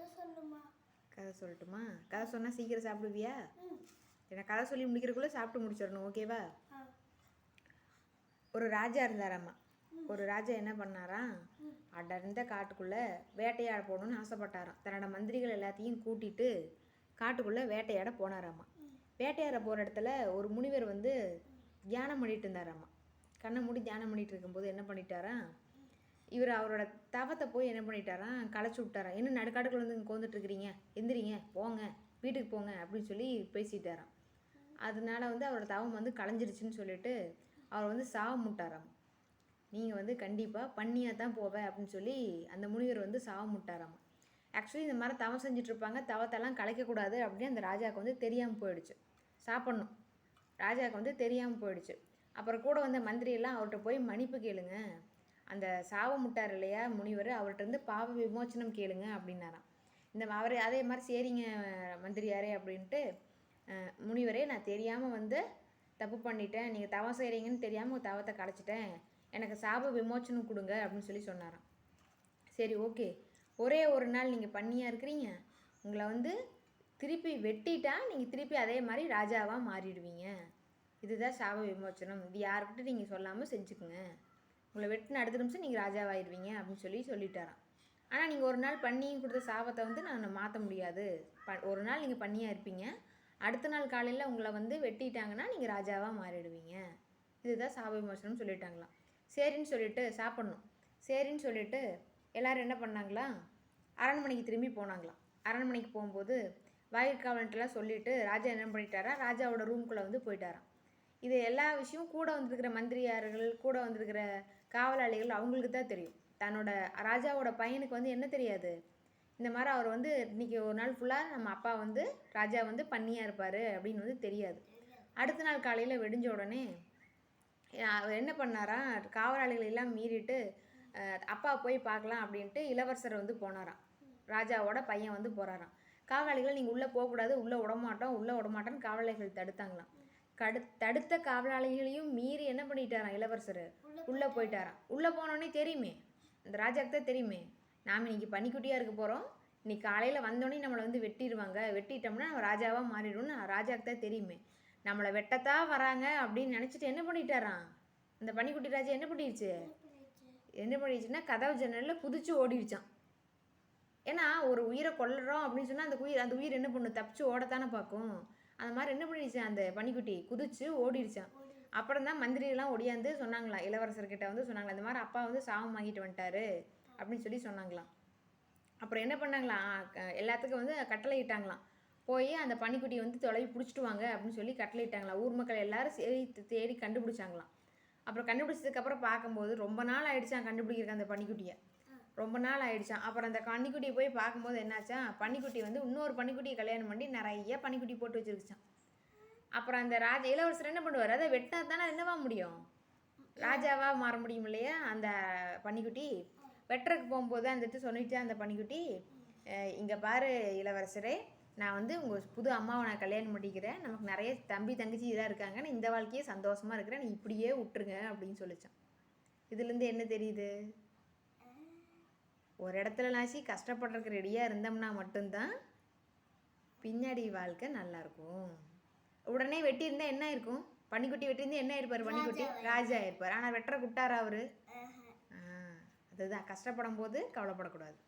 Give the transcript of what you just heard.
கதை சொல்லுமா கதை சொல்லட்டுமா? கதை சொன்னால் சீக்கிரம் சாப்பிடுவியா? ஏன்னா கதை சொல்லி முடிக்கிறதுக்குள்ளே சாப்பிட்டு முடிச்சிடணும் ஓகேவா ஒரு ராஜா இருந்தாராம்மா ஒரு ராஜா என்ன பண்ணாராம் அடர்ந்த காட்டுக்குள்ளே வேட்டையாட போகணும்னு ஆசைப்பட்டாராம். தன்னோட மந்திரிகள் எல்லாத்தையும் கூட்டிட்டு காட்டுக்குள்ளே வேட்டையாட போனாராம்மா வேட்டையாட போகிற இடத்துல ஒரு முனிவர் வந்து தியானம் பண்ணிட்டு இருந்தாராம்மா கண்ணை மூடி தியானம் பண்ணிட்டு இருக்கும்போது என்ன பண்ணிட்டாராம் இவர் அவரோட தவத்தை போய் என்ன பண்ணிட்டாராம் களைச்சி விட்டாராம் என்ன நடுக்காட்டுக்குள்ள வந்து இங்கே கோந்துட்டு எந்திரிங்க போங்க வீட்டுக்கு போங்க அப்படின்னு சொல்லி பேசிட்டாராம். அதனால வந்து அவரோட தவம் வந்து களைஞ்சிருச்சுன்னு சொல்லிட்டு அவர் வந்து சாவ முட்டாராம். நீங்கள் வந்து கண்டிப்பாக பண்ணியாக தான் போவேன் அப்படின்னு சொல்லி அந்த முனிவர் வந்து சாவ முட்டாராம். ஆக்சுவலி இந்த மாதிரி தவம் செஞ்சிட்ருப்பாங்க. தவத்தெல்லாம் கலைக்கக்கூடாது அப்படின்னு அந்த ராஜாவுக்கு வந்து தெரியாமல் போயிடுச்சு. சாப்பிட்ணும். ராஜாவுக்கு வந்து தெரியாமல் போயிடுச்சு. அப்புறம் கூட வந்த மந்திரியெல்லாம் அவர்கிட்ட போய் மன்னிப்பு கேளுங்க. அந்த சாவ முட்டார் இல்லையா முனிவர் அவர்கிட்ட இருந்து பாவ விமோச்சனம் கேளுங்க அப்படின்னாராம். இந்த அவர் அதே மாதிரி சரிங்க மந்திரியாரே அப்படின்ட்டு முனிவரே நான் தெரியாமல் வந்து தப்பு பண்ணிட்டேன் நீங்கள் தவம் செய்கிறீங்கன்னு தெரியாமல் தவத்தை கலைச்சிட்டேன் எனக்கு சாப விமோச்சனம் கொடுங்க அப்படின்னு சொல்லி சொன்னாராம். சரி ஓகே. ஒரே ஒரு நாள் நீங்கள் பண்ணியாக இருக்கிறீங்க உங்களை வந்து திருப்பி வெட்டிட்டா நீங்கள் திருப்பி அதே மாதிரி ராஜாவாக மாறிடுவீங்க. இதுதான் சாப விமோச்சனம். இது யாருக்கிட்ட நீங்கள் சொல்லாமல் செஞ்சுக்குங்க. உங்களை வெட்டின அடுத்த நிமிஷம் நீங்கள் ராஜாவாயிருவீங்க அப்படின்னு சொல்லி சொல்லிட்டாராம். ஆனால் நீங்கள் ஒரு நாள் பண்ணியும் கொடுத்த சாபத்தை வந்து நான் மாற்ற முடியாது. ப ஒரு நாள் நீங்கள் பண்ணியாக இருப்பீங்க. அடுத்த நாள் காலையில் உங்களை வந்து வெட்டிட்டாங்கன்னா நீங்கள் ராஜாவாக மாறிடுவீங்க. இதுதான் சாப விமோசனம் சொல்லிட்டாங்களாம். சரின்னு சொல்லிட்டு சாப்பிட்ணும். சரின்னு சொல்லிட்டு எல்லோரும் என்ன பண்ணாங்களா? அரண்மனைக்கு திரும்பி போனாங்களாம். அரண்மனைக்கு போகும்போது வாயிற்காவலன்ட்டெல்லாம் சொல்லிட்டு ராஜா என்ன பண்ணிட்டாரா? ராஜாவோட ரூம்குள்ளே வந்து போயிட்டாராம். இது எல்லா விஷயமும் கூட வந்திருக்கிற மந்திரியார்கள் கூட வந்திருக்கிற காவலாளிகள் அவங்களுக்கு தான் தெரியும். தன்னோட ராஜாவோட பையனுக்கு வந்து என்ன தெரியாது? இந்த மாதிரி அவர் வந்து இன்னைக்கு ஒரு நாள் ஃபுல்லாக நம்ம அப்பா வந்து ராஜா வந்து பண்ணியாக இருப்பார் அப்படின்னு வந்து தெரியாது. அடுத்த நாள் காலையில் வெடிஞ்ச உடனே அவர் என்ன பண்ணாரா? காவலாளிகள் எல்லாம் மீறிட்டு அப்பா போய் பார்க்கலாம் அப்படின்ட்டு இளவரசர் வந்து போனாராம். ராஜாவோட பையன் வந்து போகிறாராம் காவலாளிகள் நீங்கள் உள்ளே போகக்கூடாது உள்ளே விடமாட்டோம் உள்ளே விடமாட்டோன்னு காவலாளிகள் தடுத்தாங்களாம். கடு தடுத்த காவலாளிகளையும் மீறி என்ன பண்ணிட்டாராம் இளவரசர்? உள்ளே போயிட்டாராம். உள்ளே போனோடனே தெரியுமே இந்த ராஜாக்கு தான் தெரியுமே நாம் இன்னைக்கு பனிக்குட்டியாக இருக்க போகிறோம் இன்னைக்கு காலையில் வந்தோடனே நம்மளை வந்து வெட்டிடுவாங்க வெட்டிட்டோம்னா நம்ம ராஜாவாக மாறிடும்னு ராஜாக்கு தான் தெரியுமே. நம்மளை வெட்டத்தான் வராங்க அப்படின்னு நினச்சிட்டு என்ன பண்ணிட்டாராம்? அந்த பனிக்குட்டி ராஜா என்ன பண்ணிடுச்சு? என்ன பண்ணிடுச்சுன்னா கதவு ஜன்னலில் குதிச்சு ஓடிடுச்சான் ஏன்னா ஒரு உயிரை கொல்லுறோம் அப்படின்னு சொன்னால் அந்த உயிர் அந்த உயிர் என்ன பண்ணும்? தப்பிச்சு ஓடத்தானே பார்க்கும். அந்த மாதிரி என்ன பண்ணிடுச்சான் அந்த பனிக்குட்டி குதிச்சு ஓடிடுச்சான் அப்புறம் தான் மந்திரியெல்லாம் ஒடியாந்து சொன்னாங்களாம் இளவரசர்கிட்ட வந்து சொன்னாங்களா இந்த மாதிரி அப்பா வந்து சாபம் வாங்கிட்டு வந்துட்டாரு அப்படின்னு சொல்லி சொன்னாங்களாம். அப்புறம் என்ன பண்ணாங்களாம் எல்லாத்துக்கும் வந்து கட்டளை இட்டாங்களாம் போய் அந்த பனிக்குட்டியை வந்து தொலைவி பிடிச்சிட்டு வாங்க அப்படின்னு சொல்லி கட்டளை இட்டாங்களாம் ஊர் மக்கள் எல்லாரும் சரி தேடி கண்டுபிடிச்சாங்களாம். அப்புறம் கண்டுபிடிச்சதுக்கப்புறம் பார்க்கும்போது ரொம்ப நாள் ஆயிடுச்சான் கண்டுபிடிக்கிறக்கு அந்த பனிக்குட்டியை. ரொம்ப நாள் ஆயிடுச்சான் அப்புறம் அந்த பன்னிக்குட்டியை போய் பார்க்கும்போது என்னாச்சான் பன்னிக்குட்டி வந்து இன்னொரு பன்னிக்குட்டியை கல்யாணம் பண்ணி நிறைய பன்னிக்குட்டி போட்டு வச்சிருச்சான் அப்புறம் அந்த ராஜா இளவரசர் என்ன பண்ணுவார்? அதை வெட்டா தானே என்னவா முடியும்? ராஜாவாக மாற முடியும் இல்லையா அந்த பன்னிக்குட்டி? வெட்டுறதுக்கு போகும்போது அந்த இடத்து சொல்லிட்டு அந்த பன்னிக்குட்டி இங்கே பாரு இளவரசரே நான் வந்து உங்கள் புது அம்மாவை நான் கல்யாணம் பண்ணிக்கிறேன். நமக்கு நிறைய தம்பி தங்கச்சி இதாக இருக்காங்க நான் இந்த வாழ்க்கையே சந்தோஷமாக இருக்கிறேன். நீ இப்படியே விட்டுருங்க அப்படின்னு சொல்லிச்சான் இதுலேருந்து என்ன தெரியுது? ஒரு இடத்துல நாசி கஷ்டப்படுறதுக்கு ரெடியாக இருந்தோம்னா மட்டும்தான் பின்னாடி வாழ்க்கை நல்லா இருக்கும் உடனே வெட்டியிருந்தா என்ன இருக்கும் பன்னிக்குட்டி வெட்டியிருந்தா என்ன இருப்பார் பன்னிக்குட்டி ராஜா இருப்பார் ஆனால் வெட்டுற குட்டாரா அவரு? அதுதான். கஷ்டப்படும் போது கவலைப்படக்கூடாது